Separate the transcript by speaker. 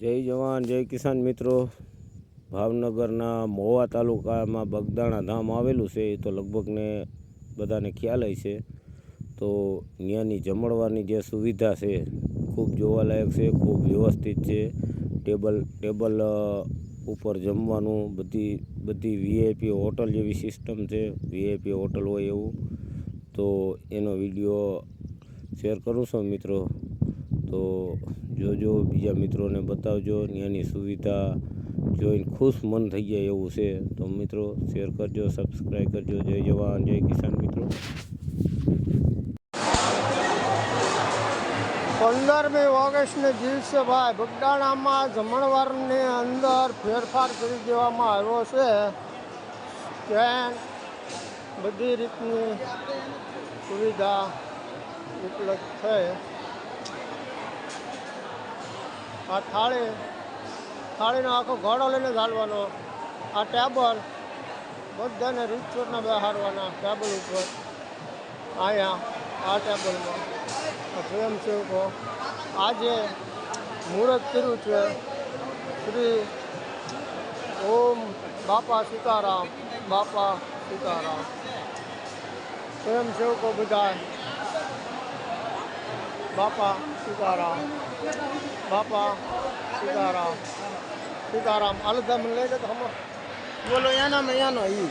Speaker 1: જય જવાન, જય કિસાન મિત્રો. ભાવનગરના મોવા તાલુકામાં બગદાણા ધામ આવેલું છે, એ તો લગભગને બધાને ખ્યાલ છે તો ત્યાંની જમણવારની જે સુવિધા છે, ખૂબ જોવાલાયક છે, ખૂબ વ્યવસ્થિત છે. ટેબલ ટેબલ ઉપર જમવાનું, બધી બધી વીઆઈપી હોટલ જેવી સિસ્ટમ છે વીઆઈપી હોટલ હોય એવું. તો એનો વીડિયો શેર કરું છું મિત્રો. તો જોજો, બીજા મિત્રોને બતાવજો ત્યાંની સુવિધા જોઈને ખુશ મન થઈ જાય એવું છે. તો મિત્રો શેર કરજો સબસ્ક્રાઈબ કરજો. જય જવાન, જય કિસાન મિત્રો.
Speaker 2: પંદરમી ઓગસ્ટને દિવસે ભાઈ બગડાણામાં જમણવારની અંદર ફેરફાર કરી દેવામાં આવ્યો છે. ટ્રેન બધી રીતની સુવિધા ઉપલબ્ધ છે. આ થાળી, થાળીનો આખો ઘોડો લઈને ઝાડવાનો આ ટેબલ, બધાને રીતચોટના બેહારવાના ટેબલ ઉપર. અહીંયા, આ ટેબલમાં સ્વયંસેવકો આજે મુહૂર્ત કર્યું છે શ્રી ઓમ બાપા સીતારામ બાપા સીતારામ. સ્વયંસેવકો બધા બાપા સીતારામ બાપા સીતારામ સીતારામ અલધમ લઈ લે તો બોલો એના મેં એનો ઈ.